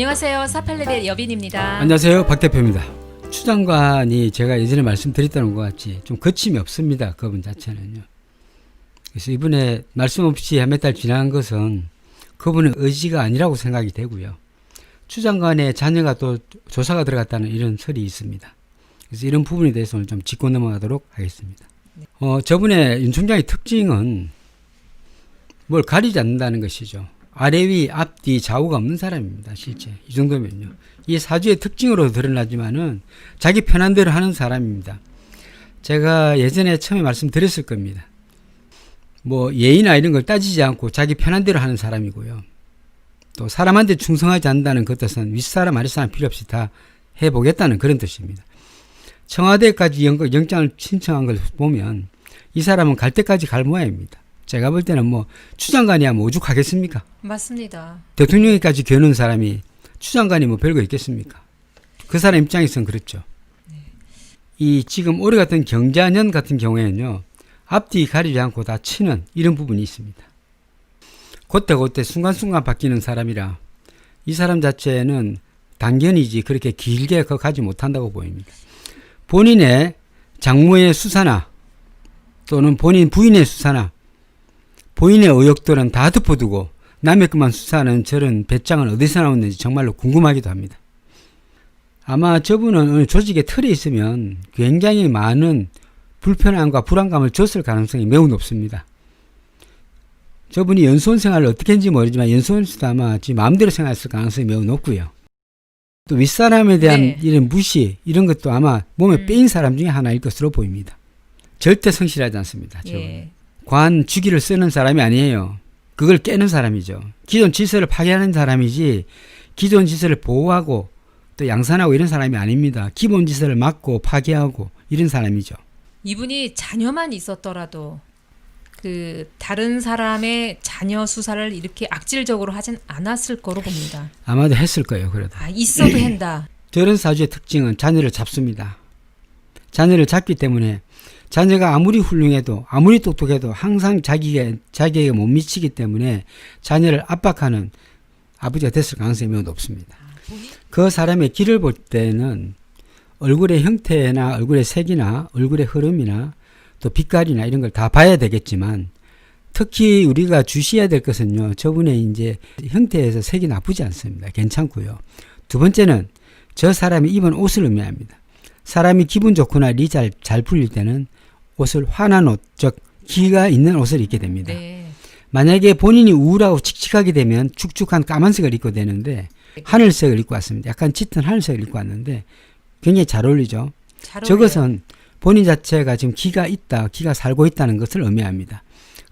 안녕하세요. 사팔레의 여빈입니다. 안녕하세요. 박 대표입니다. 추 장관이 제가 예전에 말씀드렸던 것 같이 좀 거침이 없습니다. 그분 자체는요. 그래서 이번에 말씀 없이 몇달 지난 것은 그분의 의지가 아니라고 생각이 되고요. 추 장관의 자녀가 또 조사가 들어갔다는 이런 설이 있습니다. 그래서 이런 부분에 대해서 오늘 좀 짚고 넘어가도록 하겠습니다. 어, 저분의 윤 총장의 특징은 뭘 가리지 않는다는 것이죠. 아래 위 앞뒤 좌우가 없는 사람입니다. 실제 이 정도면요. 이 사주의 특징으로 드러나지만은 자기 편한 대로 하는 사람입니다. 제가 예전에 처음에 말씀드렸을 겁니다. 뭐 예의나 이런 걸 따지지 않고 자기 편한 대로 하는 사람이고요. 또 사람한테 충성하지 않는다는 그 뜻은 윗사람 아랫사람 필요 없이 다 해보겠다는 그런 뜻입니다. 청와대까지 영- 영장을 신청한 걸 보면 이 사람은 갈 때까지 갈 모양입니다. 제가 볼 때는 뭐 추장관이 야 뭐 오죽하겠습니까? 맞습니다. 대통령에까지 겨누는 사람이 추장관이 뭐 별거 있겠습니까? 그 사람 입장에서는 그렇죠. 이 지금 올해 같은 경자년 같은 경우에는요, 앞뒤 가리지 않고 다 치는 이런 부분이 있습니다. 그때 그때 순간순간 바뀌는 사람이라 이 사람 자체는 당견이지 그렇게 길게 그 가지 못한다고 보입니다. 본인의 장모의 수사나 또는 본인 부인의 수사나 본인의 의혹들은 다 덮어두고 남의 것만 수사하는 저런 배짱은 어디서 나왔는지 정말로 궁금하기도 합니다. 아마 저분은 어느 조직의 틀에 있으면 굉장히 많은 불편함과 불안감을 줬을 가능성이 매우 높습니다. 저분이 연수원 생활을 어떻게 했는지 모르지만 연수원에서도 아마 지 마음대로 생활했을 가능성이 매우 높고요. 또 윗사람에 대한 네. 이런 무시 이런 것도 아마 몸에 음. 빼인 사람 중에 하나일 것으로 보입니다. 절대 성실하지 않습니다. 저분은. 예. 관 주기를 쓰는 사람이 아니에요. 그걸 깨는 사람이죠. 기존 질서를 파괴하는 사람이지 기존 질서를 보호하고 또 양산하고 이런 사람이 아닙니다. 기본 질서를 막고 파괴하고 이런 사람이죠. 이분이 자녀만 있었더라도 그 다른 사람의 자녀 수사를 이렇게 악질적으로 하진 않았을 거로 봅니다. 아마도 했을 거예요. 그래도 아, 있어도 한다. 저런 사주의 특징은 자녀를 잡습니다. 자녀를 잡기 때문에 자녀가 아무리 훌륭해도 아무리 똑똑해도 항상 자기가 자기에게 못 미치기 때문에 자녀를 압박하는 아버지가 됐을 가능성이 매우 높습니다. 그 사람의 길을 볼 때는 얼굴의 형태나 얼굴의 색이나 얼굴의 흐름이나 또 빛깔이나 이런 걸 다 봐야 되겠지만 특히 우리가 주시해야 될 것은요. 저분의 이제 형태에서 색이 나쁘지 않습니다. 괜찮고요. 두 번째는 저 사람이 입은 옷을 의미합니다. 사람이 기분 좋거나 일이 잘, 잘 풀릴 때는 옷을 환한 옷, 즉 기가 있는 옷을 입게 됩니다. 네. 만약에 본인이 우울하고 칙칙하게 되면 축축한 까만색을 입고 되는데 하늘색을 입고 왔습니다. 약간 짙은 하늘색을 입고 왔는데 굉장히 잘 어울리죠. 잘. 저것은 본인 자체가 지금 기가 있다, 기가 살고 있다는 것을 의미합니다.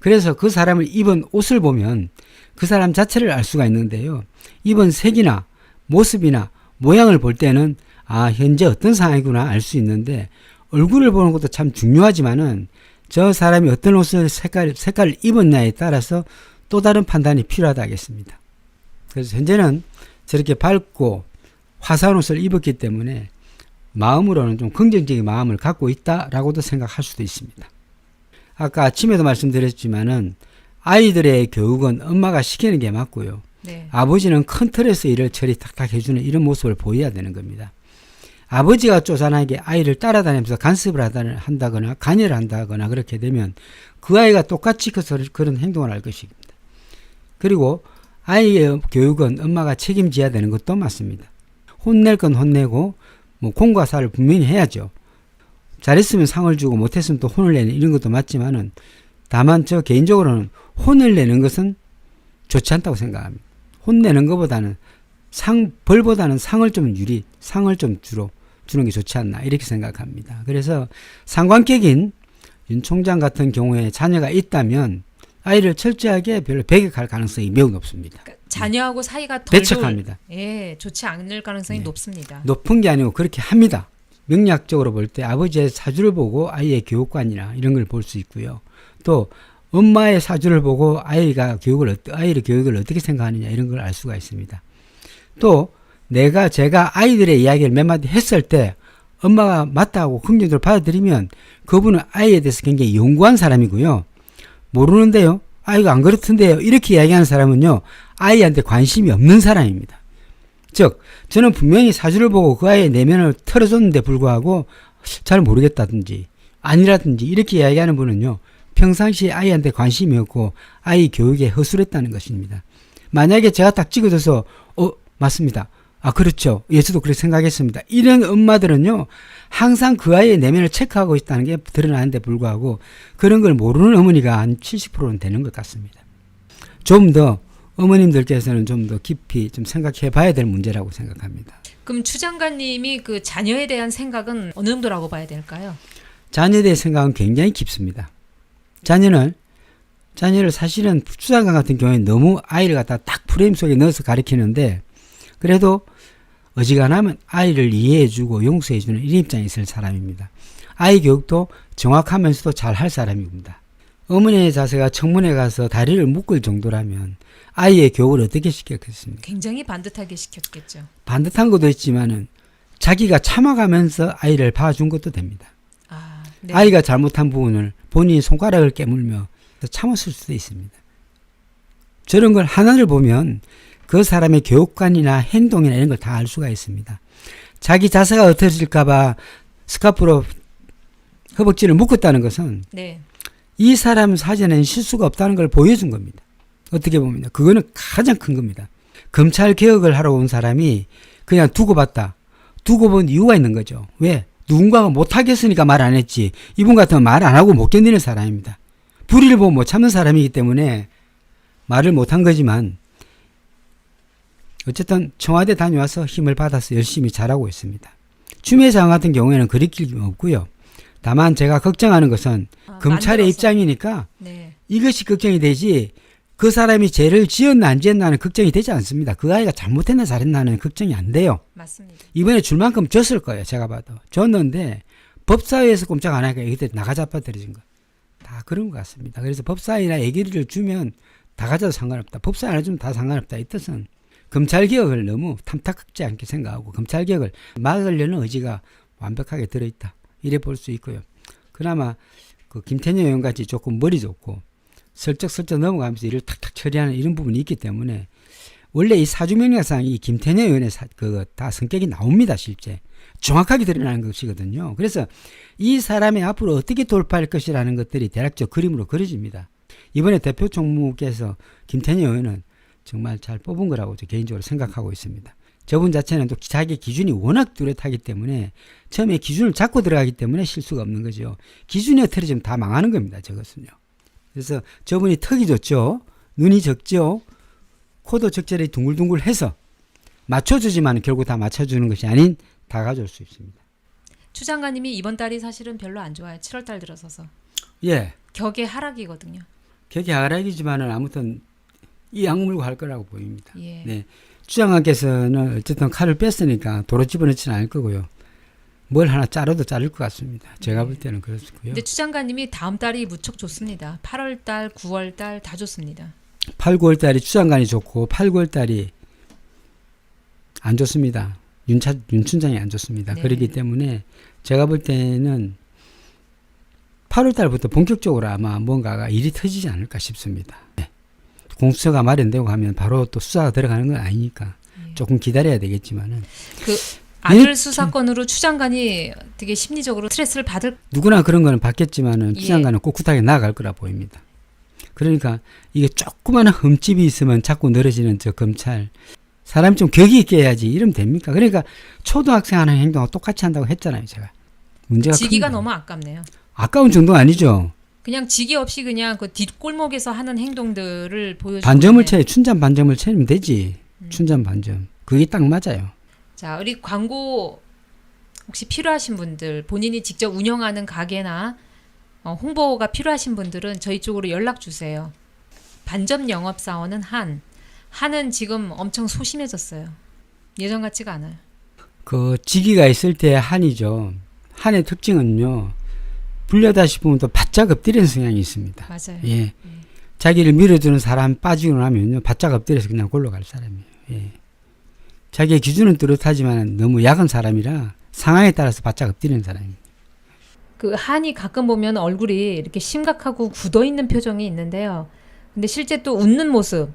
그래서 그 사람을 입은 옷을 보면 그 사람 자체를 알 수가 있는데요. 입은 색이나 모습이나 모양을 볼 때는 아, 현재 어떤 상황이구나 알 수 있는데 얼굴을 보는 것도 참 중요하지만은 저 사람이 어떤 옷을 색깔, 색깔을 입었냐에 따라서 또 다른 판단이 필요하다 하겠습니다. 그래서 현재는 저렇게 밝고 화사한 옷을 입었기 때문에 마음으로는 좀 긍정적인 마음을 갖고 있다라고도 생각할 수도 있습니다. 아까 아침에도 말씀드렸지만은 아이들의 교육은 엄마가 시키는 게 맞고요. 네. 아버지는 큰 틀에서 일을 처리 탁탁 해주는 이런 모습을 보여야 되는 겁니다. 아버지가 쪼잔하게 아이를 따라다니면서 간섭을 한다거나 간여를 한다거나 그렇게 되면 그 아이가 똑같이 그 서- 그런 행동을 할 것입니다. 그리고 아이의 교육은 엄마가 책임져야 되는 것도 맞습니다. 혼낼 건 혼내고 뭐 공과 사를 분명히 해야죠. 잘했으면 상을 주고 못했으면 또 혼을 내는 이런 것도 맞지만은 다만 저 개인적으로는 혼을 내는 것은 좋지 않다고 생각합니다. 혼내는 것보다는 상 벌보다는 상을 좀 유리 상을 좀 주로 주는 게 좋지 않나 이렇게 생각합니다. 그래서 상관격인 윤 총장 같은 경우에 자녀가 있다면 아이를 철저하게 별로 배격할 가능성이 매우 높습니다. 그러니까 자녀하고 사이가 덜 배척합니다. 좋을- 예, 좋지 않을 가능성이 네. 높습니다. 높은 게 아니고 그렇게 합니다. 명략적으로 볼 때 아버지의 사주를 보고 아이의 교육관이나 이런 걸 볼 수 있고요. 또 엄마의 사주를 보고 아이가 교육을 아이의 교육을 어떻게 생각하느냐 이런 걸 알 수가 있습니다. 또 내가 제가 아이들의 이야기를 몇 마디 했을 때 엄마가 맞다고 긍정적으로 받아들이면 그분은 아이에 대해서 굉장히 연구한 사람이고요. 모르는데요. 아이가 안 그렇던데요. 이렇게 이야기하는 사람은요. 아이한테 관심이 없는 사람입니다. 즉 저는 분명히 사주를 보고 그 아이의 내면을 털어줬는데 불구하고 잘 모르겠다든지 아니라든지 이렇게 이야기하는 분은요 평상시에 아이한테 관심이 없고 아이 교육에 허술했다는 것입니다. 만약에 제가 딱 찍어줘서 어 맞습니다. 아 그렇죠. 예 저도 그렇게 생각했습니다. 이런 엄마들은요 항상 그 아이의 내면을 체크하고 있다는 게 드러나는데 불구하고 그런 걸 모르는 어머니가 한 70%는 되는 것 같습니다. 좀 더 어머님들께서는 좀 더 깊이 좀 생각해 봐야 될 문제라고 생각합니다. 그럼 추 장관님이 그 자녀에 대한 생각은 어느 정도라고 봐야 될까요? 자녀에 대해 생각은 굉장히 깊습니다. 자녀는 자녀를 사실은 추장관 같은 경우에 너무 아이를 갖다 딱 프레임 속에 넣어서 가리키는데 그래도 어지간하면 아이를 이해해주고 용서해주는 이런 입장에 있을 사람입니다. 아이 교육도 정확하면서도 잘 할 사람입니다. 어머니의 자세가 청문회 가서 다리를 묶을 정도라면 아이의 교육을 어떻게 시켰겠습니까? 굉장히 반듯하게 시켰겠죠. 반듯한 것도 있지만은 자기가 참아가면서 아이를 봐준 것도 됩니다. 아, 네. 아이가 잘못한 부분을 본인이 손가락을 깨물며 참았을 수도 있습니다. 저런 걸 하나를 보면 그 사람의 교육관이나 행동이나 이런 걸 다 알 수가 있습니다. 자기 자세가 어떠질까봐 스카프로 허벅지를 묶었다는 것은 네. 이 사람 사전에는 실수가 없다는 걸 보여준 겁니다. 어떻게 보면 그거는 가장 큰 겁니다. 검찰 개혁을 하러 온 사람이 그냥 두고 봤다. 두고 본 이유가 있는 거죠. 왜? 누군가가 못하겠으니까 말 안 했지. 이분 같으면 말 안 하고 못 견디는 사람입니다. 불의를 보고 못 참는 사람이기 때문에 말을 못 한 거지만 어쨌든 청와대 다녀와서 힘을 받아서 열심히 잘하고 있습니다. 추미애장 같은 경우에는 그리 길이 없고요. 다만 제가 걱정하는 것은 아, 검찰의 만들어서. 입장이니까 네. 이것이 걱정이 되지 그 사람이 죄를 지었나 안 지었나는 걱정이 되지 않습니다. 그 아이가 잘못했나 잘했나는 걱정이 안 돼요. 맞습니다. 이번에 줄 만큼 줬을 거예요. 제가 봐도. 줬는데 법사위에서 꼼짝 안 하니까 이때 나가자빠 떨어진 거. 다 그런 것 같습니다. 그래서 법사위나 얘기를 주면 다 가져도 상관없다. 법사위 안 해주면 다 상관없다. 이 뜻은 검찰개혁을 너무 탐탁하지 않게 생각하고 검찰개혁을 막으려는 의지가 완벽하게 들어있다. 이래 볼 수 있고요. 그나마 그 김태년 의원 같이 조금 머리 좋고 슬쩍슬쩍 넘어가면서 일을 탁탁 처리하는 이런 부분이 있기 때문에 원래 이 사주명령상 이 김태년 의원의 사, 그다 성격이 나옵니다 실제 정확하게 드러나는 것이거든요. 그래서 이 사람이 앞으로 어떻게 돌파할 것이라는 것들이 대략적 그림으로 그려집니다. 이번에 대표 총무께서 김태년 의원은 정말 잘 뽑은 거라고 저 개인적으로 생각하고 있습니다. 저분 자체는 또 자기 기준이 워낙 뚜렷하기 때문에 처음에 기준을 잡고 들어가기 때문에 실수가 없는 거죠. 기준이 흐트러지면 다 망하는 겁니다. 저것은요. 그래서 저분이 턱이 좋죠. 눈이 적죠. 코도 적절히 둥글둥글해서 맞춰주지만 결국 다 맞춰주는 것이 아닌 다 가져올 수 있습니다. 추 장관님이 이번 달이 사실은 별로 안 좋아요. 7월 달 들어서서 예. 격의 하락이거든요. 격이 하락이지만은 아무튼 이 악물고 할 거라고 보입니다. 예. 네. 추장관께서는 어쨌든 칼을 뺐으니까 도로 집어넣지는 않을 거고요. 뭘 하나 자르도 자를 것 같습니다. 제가 볼 때는 그렇고요. 근데 추 장관님이 다음 달이 무척 좋습니다. 8월 달, 9월 달 다 좋습니다. 8, 9월 달이 추장관이 좋고 8, 9월 달이 안 좋습니다. 윤차, 윤 춘장이 안 좋습니다. 네. 그렇기 때문에 제가 볼 때는 8월 달부터 본격적으로 아마 뭔가가 일이 터지지 않을까 싶습니다. 네. 공수처가 마련되고 하면 바로 또 수사가 들어가는 건 아니니까 예. 조금 기다려야 되겠지만은 그 아들 예, 수사건으로 추 장관이 되게 심리적으로 스트레스를 받을 누구나 그런 거는 받겠지만은 예. 추장관은 꿋꿋하게 나아갈 거라 보입니다. 그러니까 이게 조그마한 흠집이 있으면 자꾸 늘어지는 저 검찰 사람이 좀 격이 있게 해야지 이러면 됩니까? 그러니까 초등학생 하는 행동과 똑같이 한다고 했잖아요, 제가. 문제가 지기가 큽니다. 너무 아깝네요. 아까운 정도 아니죠. 그냥 지기 없이 그냥 그 뒷골목에서 하는 행동들을 보여주고 반점을. 채 춘잠 반점을 채면 되지. 음. 춘잠 반점. 그게 딱 맞아요. 자, 우리 광고 혹시 필요하신 분들, 본인이 직접 운영하는 가게나 어, 홍보가 필요하신 분들은 저희 쪽으로 연락 주세요. 반점 영업 사원은 한. 한은 지금 엄청 소심해졌어요. 예전 같지가 않아요. 그 지기가 있을 때 한이죠. 한의 특징은요. 불려다 싶으면 또 바짝 엎드리는 성향이 있습니다. 맞아요. 예. 자기를 밀어주는 사람 빠지고 나면요. 바짝 엎드려서 그냥 골로 갈 사람이에요. 예. 자기의 기준은 뚜렷하지만 너무 약한 사람이라 상황에 따라서 바짝 엎드리는 사람입니다. 그 한이 가끔 보면 얼굴이 이렇게 심각하고 굳어 있는 표정이 있는데요. 근데 실제 또 웃는 모습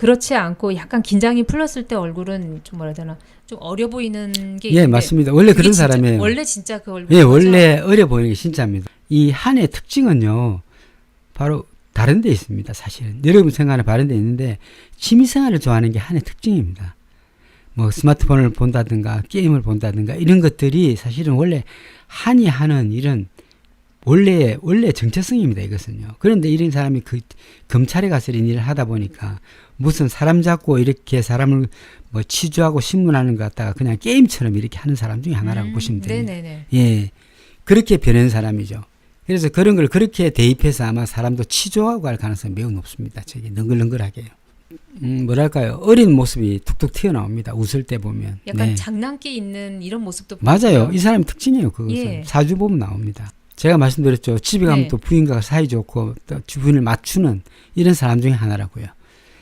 그렇지 않고 약간 긴장이 풀렸을 때 얼굴은 좀 뭐라 해야 되나 좀 어려 보이는 게 예, 있는데 맞습니다. 원래 그게 그런 진짜- 사람이에요. 원래 진짜 그 얼굴 예, 원래 어려 보이는 게 진짜입니다. 이 한의 특징은요, 바로 다른 데 있습니다, 사실은. 여러분 생각하는 다른 데 있는데, 취미 생활을 좋아하는 게 한의 특징입니다. 뭐, 스마트폰을 본다든가, 게임을 본다든가, 이런 것들이 사실은 원래 한이 하는 이런, 원래, 원래 정체성입니다, 이것은요. 그런데 이런 사람이 그, 검찰에 가서 이런 일을 하다 보니까, 무슨 사람 잡고 이렇게 사람을 뭐 취조하고 신문하는 것 갖다가 그냥 게임처럼 이렇게 하는 사람 중에 하나라고 보시면 됩니다. 음, 네네네. 예. 그렇게 변한 사람이죠. 그래서 그런 걸 그렇게 대입해서 아마 사람도 치조하고 할 가능성이 매우 높습니다. 저기 능글능글하게요. 음, 뭐랄까요. 어린 모습이 툭툭 튀어나옵니다. 웃을 때 보면. 약간 네. 장난기 있는 이런 모습도 맞아요. 보여요. 이 사람 특징이에요. 그것은. 예. 사주 보면 나옵니다. 제가 말씀드렸죠. 집에 가면 네. 또 부인과 사이좋고 또 주변을 맞추는 이런 사람 중에 하나라고요.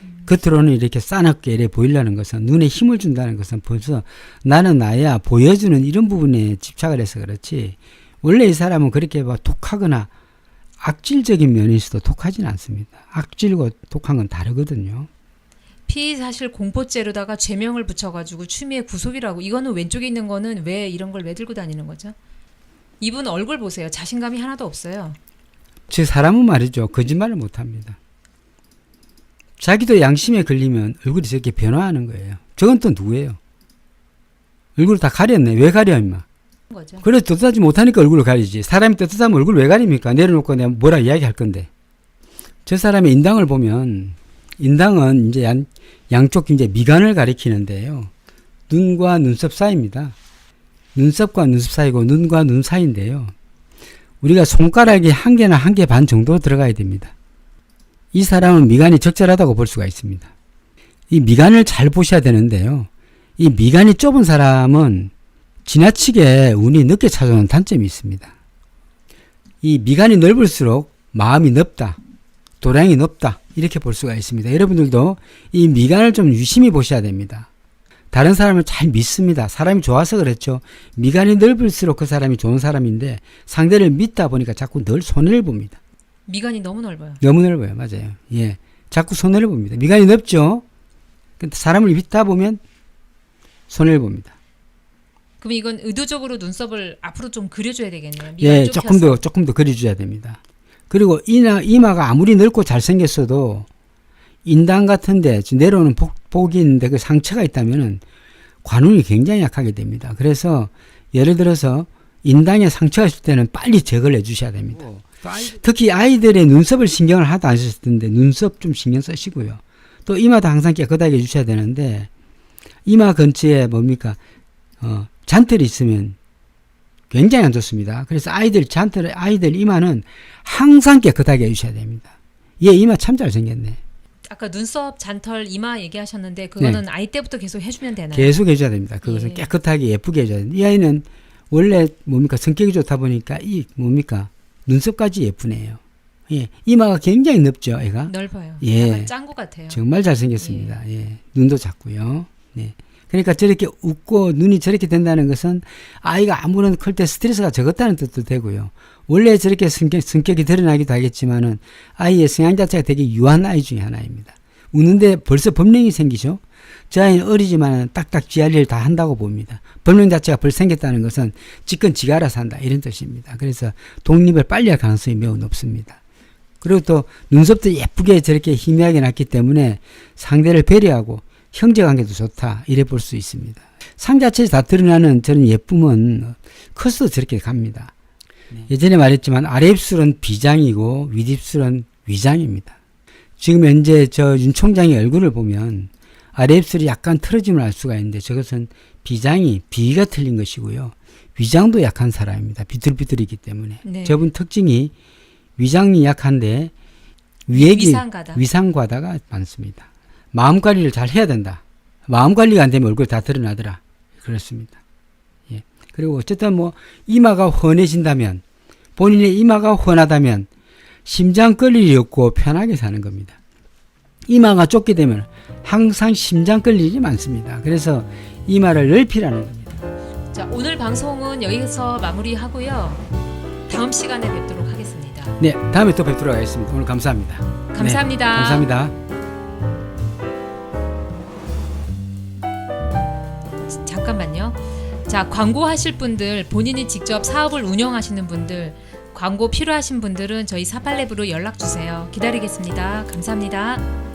음. 겉으로는 이렇게 싸납게 이래 보이려는 것은 눈에 힘을 준다는 것은 벌써 나는 나야 보여주는 이런 부분에 집착을 해서 그렇지 원래 이 사람은 그렇게 막 독하거나 악질적인 면이 있어도 독하지는 않습니다. 악질과 독한 건 다르거든요. 피 사실 공포죄로다가 죄명을 붙여가지고 추미애 구속이라고 이거는 왼쪽에 있는 거는 왜 이런 걸 왜 들고 다니는 거죠? 이분 얼굴 보세요. 자신감이 하나도 없어요. 제 사람은 말이죠. 거짓말을 못 합니다. 자기도 양심에 걸리면 얼굴이 저렇게 변화하는 거예요. 저건 또 누구예요? 얼굴 다 가렸네. 왜 가려 임마? 거죠. 그래 떳떳하지 못하니까 얼굴을 가리지. 사람이 떳떳하면 얼굴 왜 가립니까? 내려놓고 내가 뭐라 이야기할 건데. 저 사람의 인당을 보면 인당은 이제 양, 양쪽 이제 미간을 가리키는데요. 눈과 눈썹 사이입니다. 눈썹과 눈썹 사이고 눈과 눈 사이인데요. 우리가 손가락이 한 개나 한 개 반 정도 들어가야 됩니다. 이 사람은 미간이 적절하다고 볼 수가 있습니다. 이 미간을 잘 보셔야 되는데요. 이 미간이 좁은 사람은 지나치게 운이 늦게 찾아오는 단점이 있습니다. 이 미간이 넓을수록 마음이 넓다, 도량이 높다 이렇게 볼 수가 있습니다. 여러분들도 이 미간을 좀 유심히 보셔야 됩니다. 다른 사람을 잘 믿습니다. 사람이 좋아서 그랬죠. 미간이 넓을수록 그 사람이 좋은 사람인데 상대를 믿다 보니까 자꾸 늘 손해를 봅니다. 미간이 너무 넓어요. 너무 넓어요. 맞아요. 예. 자꾸 손해를 봅니다. 미간이 넓죠? 근데 사람을 믿다 보면 손해를 봅니다. 그럼 이건 의도적으로 눈썹을 앞으로 좀 그려줘야 되겠네요. 예. 조금 더 조금 더 그려줘야 됩니다. 그리고 이나 이마가 아무리 넓고 잘생겼어도 인당 같은데 내려오는 복, 복이 있는데 그 상처가 있다면은 관운이 굉장히 약하게 됩니다. 그래서 예를 들어서 인당에 상처가 있을 때는 빨리 제거를 해주셔야 됩니다. 특히 아이들의 눈썹을 신경을 하나도 안 쓰실 텐데 눈썹 좀 신경 쓰시고요. 또 이마도 항상 깨끗하게 해주셔야 되는데 이마 근처에 뭡니까 어, 잔털이 있으면 굉장히 안 좋습니다. 그래서 아이들 잔털 아이들 이마는 항상 깨끗하게 해주셔야 됩니다. 얘 이마 참 잘 생겼네. 아까 눈썹, 잔털, 이마 얘기하셨는데 그거는 아이 때부터 계속 해주면 되나요? 네. 계속 해줘야 됩니다. 그것은 예. 깨끗하게 예쁘게 해줘야 됩니다. 이 아이는 원래 뭡니까 성격이 좋다 보니까 이 뭡니까 눈썹까지 예쁘네요. 예, 이마가 굉장히 넓죠, 애가. 넓어요. 예. 것 같아요. 정말 잘생겼습니다. 예. 눈도 작고요. 네. 그러니까 저렇게 웃고 눈이 저렇게 된다는 것은 아이가 아무런 클 때 스트레스가 적었다는 뜻도 되고요. 원래 저렇게 성격, 성격이 드러나기도 하겠지만은 아이의 성향 자체가 되게 유한 아이 중에 하나입니다. 우는데 벌써 범령이 생기죠. 저 아이는 어리지만 딱딱 지 할 일 다 한다고 봅니다. 범령 자체가 벌 생겼다는 것은 지건 지가 알아서 한다 이런 뜻입니다. 그래서 독립을 빨리 할 가능성이 매우 높습니다. 그리고 또 눈썹도 예쁘게 저렇게 희미하게 났기 때문에 상대를 배려하고 형제관계도 좋다 이래 볼 수 있습니다. 상 자체에서 다 드러나는 저런 예쁨은 커서도 저렇게 갑니다. 예전에 말했지만 아래입술은 비장이고 윗입술은 위장입니다. 지금 현재 저 윤 총장의 얼굴을 보면 아래입술이 약간 틀어짐을 알 수가 있는데 저것은 비장이 비가 틀린 것이고요. 위장도 약한 사람입니다. 비뚤비뚤이기 때문에. 네. 저분 특징이 위장이 약한데 위액이 위상가다. 위상과다가 많습니다. 마음 관리를 잘 해야 된다. 마음 관리가 안 되면 얼굴 다 드러나더라. 그렇습니다. 예. 그리고 어쨌든 뭐 이마가 훤해진다면 본인의 이마가 훤하다면 심장 끌 일이 없고 편하게 사는 겁니다. 이마가 좁게 되면 항상 심장 끌 일이 많습니다. 그래서 이마를 넓히라는 겁니다. 자, 오늘 방송은 여기서 마무리하고요. 다음 시간에 뵙도록 하겠습니다. 네, 다음에 또 뵙도록 하겠습니다. 오늘 감사합니다. 감사합니다. 네, 감사합니다. 잠깐만요. 자, 광고하실 분들, 본인이 직접 사업을 운영하시는 분들, 광고 필요하신 분들은 저희 사팔랩으로 연락 주세요. 기다리겠습니다. 감사합니다.